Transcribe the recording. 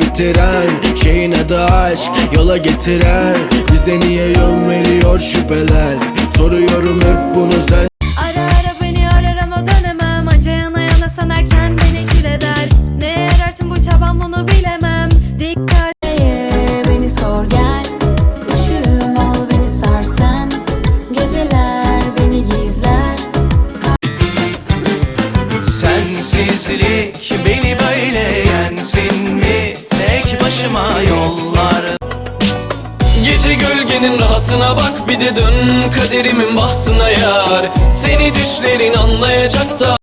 Bitiren şeyin adı aşk Yola getiren Bize niye yön veriyor şüpheler? Soruyorum hep bunu sen Ara ara beni arar ama dönemem. Acı yana yana sanarken beni kül eder. Ne ararsın bu çaban bunu bilemem. Dikkat beni sor gel. Ol beni sarsan Geceler beni gizler. Sensizlik beni Başıma yollar. Gece gölgenin rahatına bak bir de dön kaderimin bahtına yar. Seni düşlerin anlayacak da